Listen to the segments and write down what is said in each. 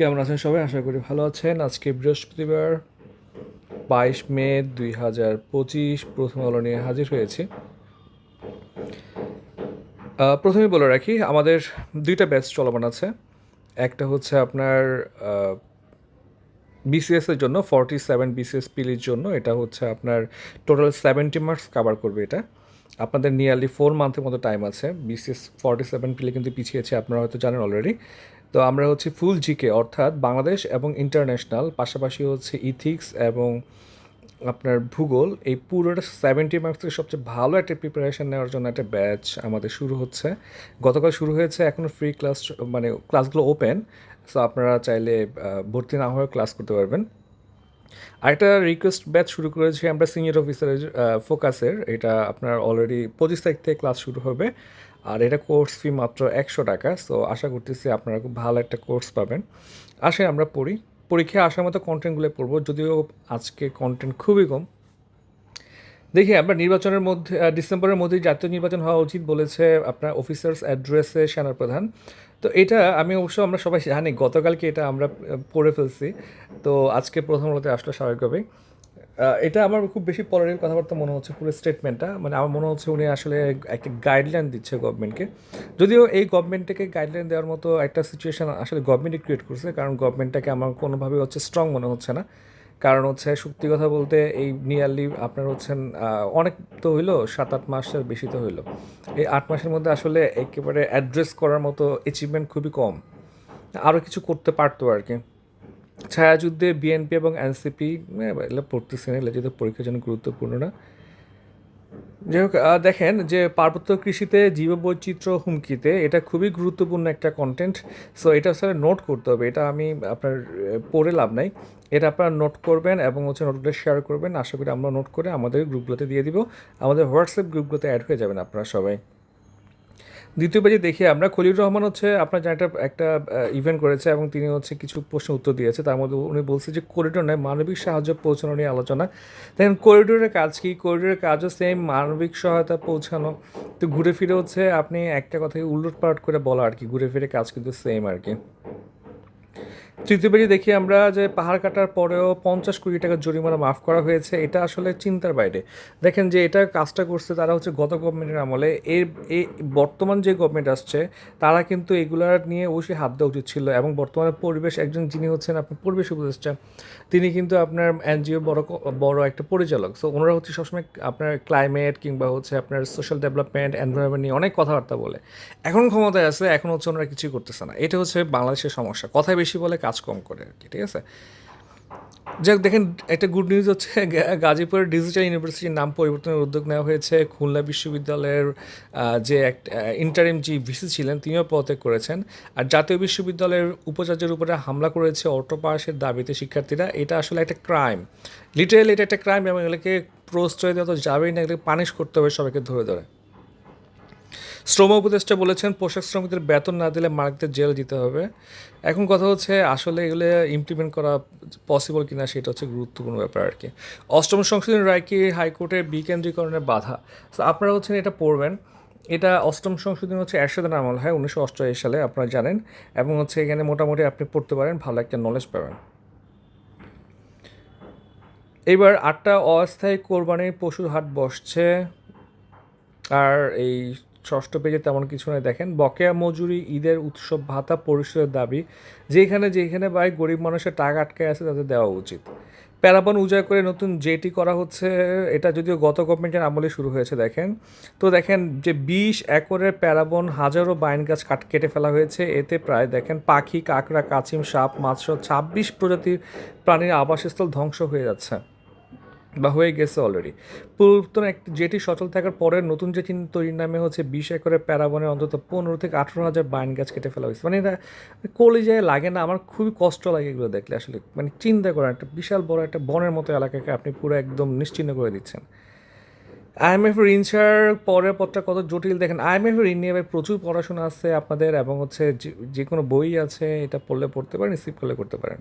কেমন আছেন সবাই? আশা করি ভালো আছেন। আজকে বৃহস্পতিবার বাইশ মে দুই হাজার পঁচিশ, প্রথম আলো নিয়ে হাজির হয়েছি। প্রথমে বলে রাখি, আমাদের দুইটা ব্যাচ চলমান আছে। একটা হচ্ছে আপনার বিসিএস এর জন্য ফর্টি সেভেন বিসিএস পিলির জন্য। এটা হচ্ছে আপনার টোটাল সেভেন্টি মার্কস কভার করবে এটা। আপনাদের নিয়ারলি ফোর মান্থের মতো টাইম আছে। বিসিএস ফর্টি সেভেন পিলে কিন্তু পিছিয়েছে, আপনারা হয়তো জানেন অলরেডি তো আমরা হচ্ছে ফুল জিকে অর্থাৎ বাংলাদেশ এবং ইন্টারন্যাশনাল পাশাপাশি হচ্ছে ইথিক্স এবং আপনার ভূগোল, এই পুরোটা সেভেন্টি মার্কসের সবচেয়ে ভালো একটা প্রিপারেশন নেওয়ার জন্য একটা ব্যাচ আমাদের শুরু হচ্ছে। গতকাল শুরু হয়েছে এখনও ফ্রি ক্লাস মানে ক্লাসগুলো ওপেন সো আপনারা চাইলে ভর্তি না হয়ে ক্লাস করতে পারবেন। আরেকটা রিকোয়েস্ট ব্যাচ শুরু করেছি আমরা সিনিয়র অফিসারের ফোকাসের এটা আপনার অলরেডি পঁচিশ তারিখ থেকে ক্লাস শুরু হবে। আর এটা কোর্স ফি মাত্র একশো টাকা সো আশা করতেছি আপনারা খুব ভালো একটা কোর্স পাবেন। আসে আমরা পড়ি। পরীক্ষায় আসার মতো কন্টেন্টগুলো পড়ব, যদিও আজকে কন্টেন্ট খুবই কম। দেখি, আমরা নির্বাচনের মধ্যে ডিসেম্বরের মধ্যেই জাতীয় নির্বাচন হওয়া উচিত বলেছে আপনার অফিসার্স অ্যাড্রেসে সেনাপ্রধান। তো এটা আমি অবশ্য আমরা সবাই জানি, গতকালকে এটা আমরা পড়ে ফেলছি। তো আজকে প্রথম আলোতে আসলে স্বাভাবিকভাবেই। এটা আমার খুব বেশি পরের কথাবার্তা মনে হচ্ছে পুরো স্টেটমেন্টটা মানে আমার মনে হচ্ছে উনি আসলে একটা গাইডলাইন দিচ্ছে গভর্নমেন্টকে যদিও এই গভর্নমেন্টটাকে গাইডলাইন দেওয়ার মতো একটা সিচুয়েশন আসলে গভর্নমেন্টই ক্রিয়েট করছে, কারণ গভর্নমেন্টটাকে আমার কোনোভাবে হচ্ছে স্ট্রং মনে হচ্ছে না। কারণ হচ্ছে সত্যি কথা বলতে এই নিয়ারলি আপনার হচ্ছেন অনেক তো হইল সাত আট মাসের বেশি তো হইল। এই আট মাসের মধ্যে আসলে একেবারে অ্যাড্রেস করার মতো অ্যাচিভমেন্ট খুবই কম। আরও কিছু করতে পারতো আর কি। ছায়াযুদ্ধে বিএনপি এবং এনসিপি এগুলো পড়তেছি না এগুলো যেহেতু পরীক্ষার জন্য গুরুত্বপূর্ণ না। যাই হোক দেখেন যে পার্বত্য কৃষিতে জীববৈচিত্র্য হুমকিতে এটা খুবই গুরুত্বপূর্ণ একটা কন্টেন্ট সো এটা আসলে নোট করতে হবে। এটা আমি আপনার পড়ে লাভ নাই। এটা আপনারা নোট করবেন এবং হচ্ছে নোটগুলো শেয়ার করবেন। আশা করি আমরা নোট করে আমাদের গ্রুপগুলোতে দিয়ে দিব। আমাদের হোয়াটসঅ্যাপ গ্রুপগুলোতে অ্যাড হয়ে যাবেন আপনারা সবাই। দ্বিতীয় পেজে দেখি আমরা খলিল রহমান হচ্ছে আপনার একটা একটা ইভেন্ট করেছে এবং তিনি হচ্ছে কিছু প্রশ্ন উত্তর দিয়েছে। তার মধ্যে উনি বলছে যে করিডোর নয়, মানবিক সাহায্য পৌঁছানো নিয়ে আলোচনা। দেখেন করিডোরের কাজ কি? করিডোরের কাজও সেম মানবিক সহায়তা পৌঁছানো। তো ঘুরে ফিরে হচ্ছে আপনি একটা কথাকে উল্লট পালট করে বলা আর কি, ঘুরে ফিরে কাজ কিন্তু সেম আর কি। তৃতীয় পেজে দেখি আমরা যে পাহাড় কাটার পরেও পঞ্চাশ কোটি টাকার জরিমানা মাফ করা হয়েছে, এটা আসলে চিন্তার বাইরে। দেখেন যে এটা কাজটা করছে তারা হচ্ছে গত গভর্নমেন্টের আমলে। এর এই বর্তমান যে গভর্নমেন্ট আসছে, তারা কিন্তু এগুলার নিয়ে অবশ্যই হাত দেওয়া উচিত ছিল এবং বর্তমানে পরিবেশ, একজন যিনি হচ্ছেন আপনার পরিবেশ উপদেষ্টা, তিনি কিন্তু আপনার এনজিও বড় বড় একটা পরিচালক। সো ওনারা হচ্ছে সবসময় আপনার ক্লাইমেট কিংবা হচ্ছে আপনার সোশ্যাল ডেভেলপমেন্ট এনভায়রনমেন্ট নিয়ে অনেক কথাবার্তা বলে। এখন ক্ষমতায় আছে, এখন হচ্ছে ওনারা কিছুই করতেছে না। এটা হচ্ছে বাংলাদেশের সমস্যা। কথা বেশি বলে কম করে আর কি, ঠিক আছে? যাক, দেখেন, একটা গুড নিউজ হচ্ছে গাজীপুরের ডিজিটাল ইউনিভার্সিটির নাম পরিবর্তনের উদ্যোগ নেওয়া হয়েছে। খুলনা বিশ্ববিদ্যালয়ের যে একটা ইন্টারিম যে ভিসি ছিলেন, তিনিও পদত্যাগ করেছেন। আর জাতীয় বিশ্ববিদ্যালয়ের উপাচার্যের উপরে হামলা করেছে অটো পাসের দাবিতে শিক্ষার্থীরা। এটা আসলে একটা ক্রাইম লিটারেলি এটা একটা ক্রাইম এবং এগুলোকে প্রশ্রয় দেওয়া তো যাবেই না, এগুলোকে পানিশ করতে হবে সবাইকে ধরে ধরে। শ্রম উপদেষ্টা বলেছেন, পোশাক শ্রমিকদের বেতন না দিলে মার্কদের জেল দিতে হবে। এখন কথা হচ্ছে, আসলে এগুলো ইমপ্লিমেন্ট করা পসিবল কিনা সেটা হচ্ছে গুরুত্বপূর্ণ ব্যাপার আর কি। অষ্টম সংশোধনী রায় কি হাইকোর্টের বিকেন্দ্রীকরণের বাধা? আপনারা হচ্ছেন এটা পড়বেন। এটা অষ্টম সংশোধনী হচ্ছে এরশাদের আমল, হয়, উনিশশো অষ্টআশি সালে, আপনারা জানেন। এবং হচ্ছে এখানে মোটামুটি আপনি পড়তে পারেন, ভালো একটা নলেজ পাবেন। এবার আটটা অস্থায়ী কোরবানির পশুর হাট বসছে। আর এই ষষ্ঠ পেজে তেমন কিছু নয় দেখেন, বকেয়া মজুরি, ঈদের উৎসব, ভাতা পরিশোধের দাবি যেখানে যেখানে ভাই গরিব মানুষের টাকা আটকে আছে তাদের দেওয়া উচিত। প্যারাবন উজাড় করে নতুন জেটি করা হচ্ছে, এটা যদিও গত গভর্নমেন্টের আমলে শুরু হয়েছে, দেখেন। তো দেখেন, যে বিশ একরের প্যারাবন হাজারো বাইন গাছ কাট, কেটে ফেলা হয়েছে, এতে প্রায়, দেখেন, পাখি, কাঁকড়া কাছিম সাপ মাছ ছাব্বিশ প্রজাতির প্রাণীর আবাসস্থল ধ্বংস হয়ে যাচ্ছে। বা হয়ে গেছে অলরেডি পূর্বতন একটি যেটি সচল থাকার পরে নতুন যে চিহ্ন তৈরির নামে হচ্ছে বিশ একরের প্যারাবনে অন্তত পনেরো থেকে আঠেরো হাজার বাইন গাছ কেটে ফেলা হয়েছে। মানে এটা কলিজায় লাগে না, আমার খুবই কষ্ট লাগে এগুলো দেখলে আসলে। মানে চিন্তা করেন, একটা বিশাল বড় একটা বনের মতো এলাকাকে আপনি পুরো একদম নিশ্চিন্ন করে দিচ্ছেন। আইএমএফ ঋণ ছাড়ার পরের পথটা কত জটিল দেখেন। আইএমএফ ঋণ নিয়ে প্রচুর পড়াশোনা আছে আপনাদের এবং হচ্ছে যে- কোনো বই আছে, এটা পড়লে পড়তে পারেন রিসিভ করলে করতে পারেন।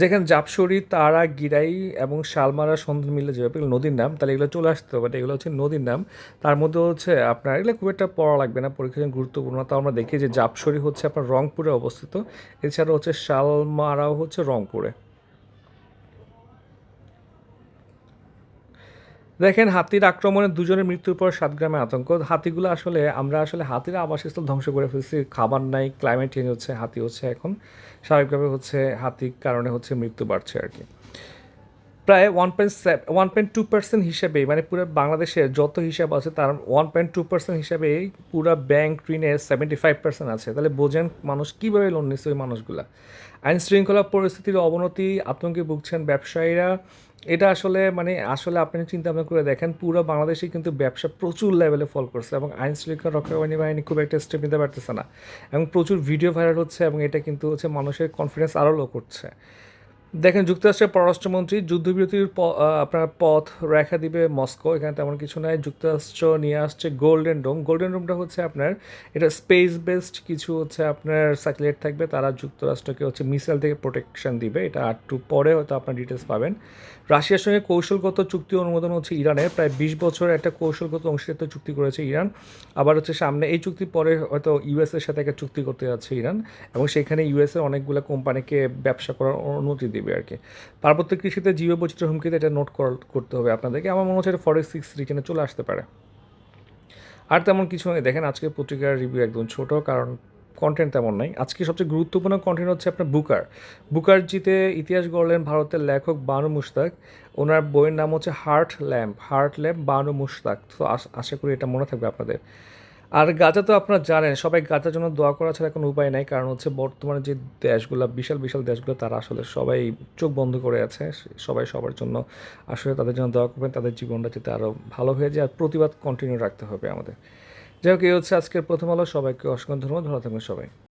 যেখানে জাপসরি, তারা, গিরাই এবং শালমারা সন্ধান মিলে যাবে নদীর নাম, তাহলে এগুলো চলে আসতে হবে এগুলো হচ্ছে নদীর নাম। তার মধ্যে হচ্ছে আপনার, এগুলো খুব একটা পড়া লাগবে না পরীক্ষার জন্য গুরুত্বপূর্ণ, তাও আমরা দেখি যে জাপসরি হচ্ছে আপনার রংপুরে অবস্থিত। এছাড়া হচ্ছে শালমারাও হচ্ছে রংপুরে। দেখেন, হাতির আক্রমণে দুজনের মৃত্যুর পর সাত গ্রামে আতঙ্ক। হাতিগুলো আসলে, আমরা আসলে হাতির আবাসস্থল ধ্বংস করে ফেলছি। খাবার নাই ক্লাইমেট চেঞ্জ হচ্ছে, হাতি হচ্ছে এখন। স্বাভাবিকভাবে হচ্ছে হাতির কারণে হচ্ছে মৃত্যু বাড়ছে আর কি। প্রায় one point one point two percent হিসাবে মানে পুরো বাংলাদেশের যত হিসাব আছে তার ওয়ান পয়েন্ট টু পার্সেন্ট হিসাবে পুরো ব্যাংক ঋণের সেভেন্টি ফাইভ পার্সেন্ট আছে। তাহলে বোঝেন মানুষ কীভাবে লোন নিচ্ছে ওই মানুষগুলা। আইন শৃঙ্খলা পরিস্থিতির অবনতি, আতঙ্কে ভুগছেন ব্যবসায়ীরা। এটা আসলে মানে আসলে আপনি চিন্তা ভাবনা করে দেখেন, পুরো বাংলাদেশে কিন্তু ব্যবসা প্রচুর লেভেলে ফল করছে এবং আইন শৃঙ্খলা রক্ষা বাহিনী বাহিনী খুব একটা স্টেপ নিতে পারতেছে না। এবং প্রচুর ভিডিও ভাইরাল হচ্ছে এবং এটা কিন্তু হচ্ছে মানুষের কনফিডেন্স আরও লো করছে। দেখেন, যুক্তরাষ্ট্রের পররাষ্ট্রমন্ত্রী যুদ্ধবিরতির আপনার পথ রেখা দিবে মস্কো। এখানে তেমন কিছু নাই। যুক্তরাষ্ট্র নিয়ে আসছে গোল্ডেন ডোম গোল্ডেন ডোমটা হচ্ছে আপনার, এটা স্পেস বেসড কিছু হচ্ছে আপনার স্যাটেলাইট থাকবে। তারা যুক্তরাষ্ট্রকে হচ্ছে মিসাইল থেকে প্রোটেকশন দিবে। এটা একটু পরে হয়তো আপনার ডিটেলস পাবেন। রাশিয়ার সঙ্গে কৌশলগত চুক্তি অনুমোদন হচ্ছে ইরানের প্রায় বিশ বছর একটা কৌশলগত অংশীদারিত্ব চুক্তি করেছে ইরান। আবার হচ্ছে সামনে এই চুক্তির পরে হয়তো ইউএসের সাথে একটা চুক্তি করতে যাচ্ছে ইরান। এবং সেখানে ইউএসের অনেকগুলো কোম্পানিকে ব্যবসা করার অনুমতি দেবে। আর কি। পার্বত্য কৃষিতে জীব বৈচিত্র্য হুমকিতে এটা নোট করতে হবে আপনাদেরকে। আমার মনে হচ্ছে এটা ফরেস্ট সিক্স রিজনে চলে আসতে পারে। আর তেমন কিছু নেই দেখেন আজকে পত্রিকার রিভিউ একদম ছোট, কারণ কন্টেন্ট তেমন নাই। আজকে সবচেয়ে গুরুত্বপূর্ণ কন্টেন্ট হচ্ছে আপনার বুকার বুকার জিতে ইতিহাস গড়লেন ভারতের লেখক বানু মুশতাক। ওনার বইয়ের নাম হচ্ছে heart lamp heart lamp Banu Mushtaq. তো আশা করি এটা মনে থাকবে আপনাদের। আর গাজা তো আপনারা জানেন, সবাই গাজার জন্য দোয়া করা ছাড়া কোনো উপায় নাই, কারণ হচ্ছে বর্তমানে যে দেশগুলো, বিশাল বিশাল দেশগুলো, তারা আসলে সবাই চোখ বন্ধ করে আছে, সবাই সবার জন্য আসলে তাদের জন্য দোয়া করবেন, তাদের জীবনটা যাতে আরও ভালো হয়ে যায়, আর প্রতিবাদ কন্টিনিউ রাখতে হবে আমাদের। যাই হোক, এই হচ্ছে আজকের প্রথম আলো, সবাইকে অসংখ্য ধন্যবাদ, ভালো থাকবেন সবাই।